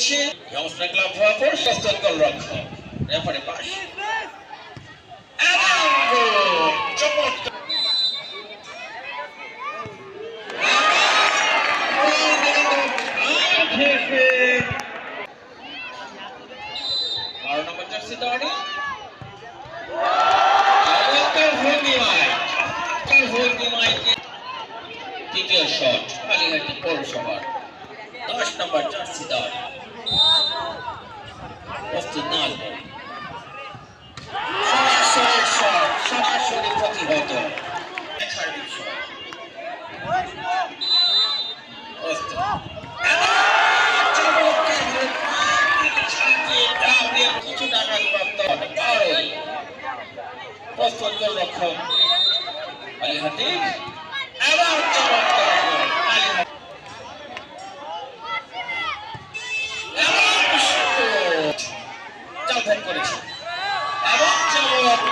চলছে ইয়ংস্টার ক্লাব হওয়ার পর প্রস্তুত গোলরক্ষক রেফারি পাস। তৃতীয় শট কালীঘাটি পৌরসভার। দশ নম্বর জার্সি দাঁড়ি। আসবে সরাসরি সরাসরি প্রতিহত দেখার বিষয় প্রস্তুত গোলরক্ষক আলী হাতিব এবং চমৎকার গোল আলী হাতিব এবং শুট। চাল ভেদ করেছে এবং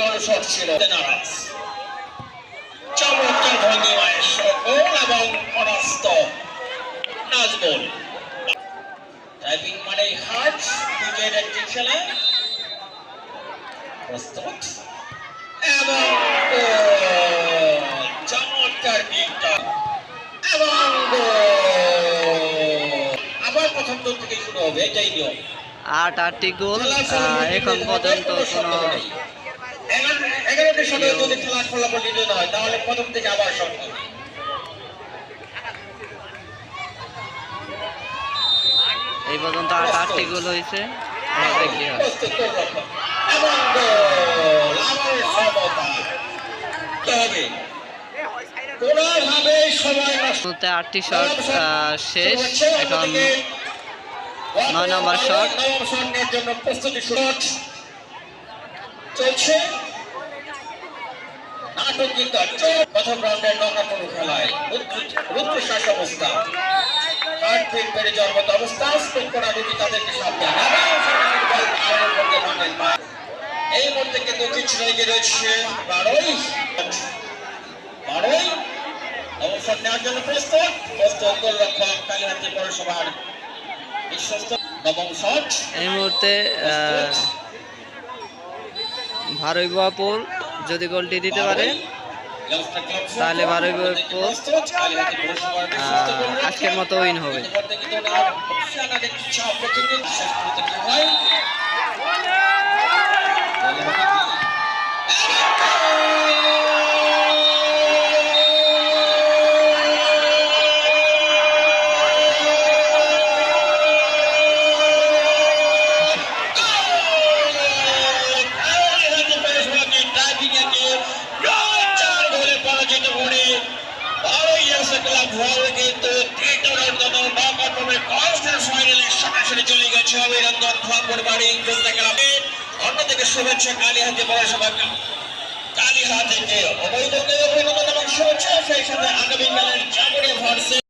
মাটি শট ছিল নারাজ চমৎকার ভঙ্গিমায় গোল এবং পরাস্ত নাজবুল টাইপিং মানে হার্ট ক্রিকেট একটি খেলা। প্রস্তুত। এবং চমৎকার কিকটা এবং আবার প্রথম দল থেকে শুরু হবে এটাই নিয়ম। আট আটটি গোল এখন পর্যন্ত কোনো কোনো সন্দেহ নেই। এগারো- সদস্য যদি খেলার ফলাফল নির্ণয় না হয় তাহলে প্রথম থেকে আবার হবে এই পর্যন্ত আট আটটি গোল হয়েছে। হয় আটটি শট শেষ। এখন নয় নম্বর শট। জন্য প্রস্তুতি শট চলছে। নাটক কিন্তু প্রথম রাউন্ডের নকাপুর খেলায় রুদ্র- রুদ্রশ্বাস অবস্থা। কাঠ অবস্থা করা রুগী তাদেরকে সাবধান। এই মুহূর্তে কিন্তু কিছু রয়েছে বারোই। বারোই অবসর নেওয়ার জন্য প্রস্তুত। প্রস্তুত গোলরক্ষক কালীহাতি পৌরসভার বিশ্বস্ত নবম শট। এই মুহূর্তে আহ, ভারই বাপুর যদি গোলটি দিতে পারে তাহলে বারোই পোস্ট আজকের মতো উইন হবে। সরাসরি চলে গেছে অভিনন্দন খবর বাড়ি খুলতে গেলাম অন্যদিকে শুভেচ্ছা কালীহাতি পৌরসভা কালীহাতিকে অবৈধ অভিনন্দন এবং শুভেচ্ছা, সেই সাথে আগামীকালের কালের যাব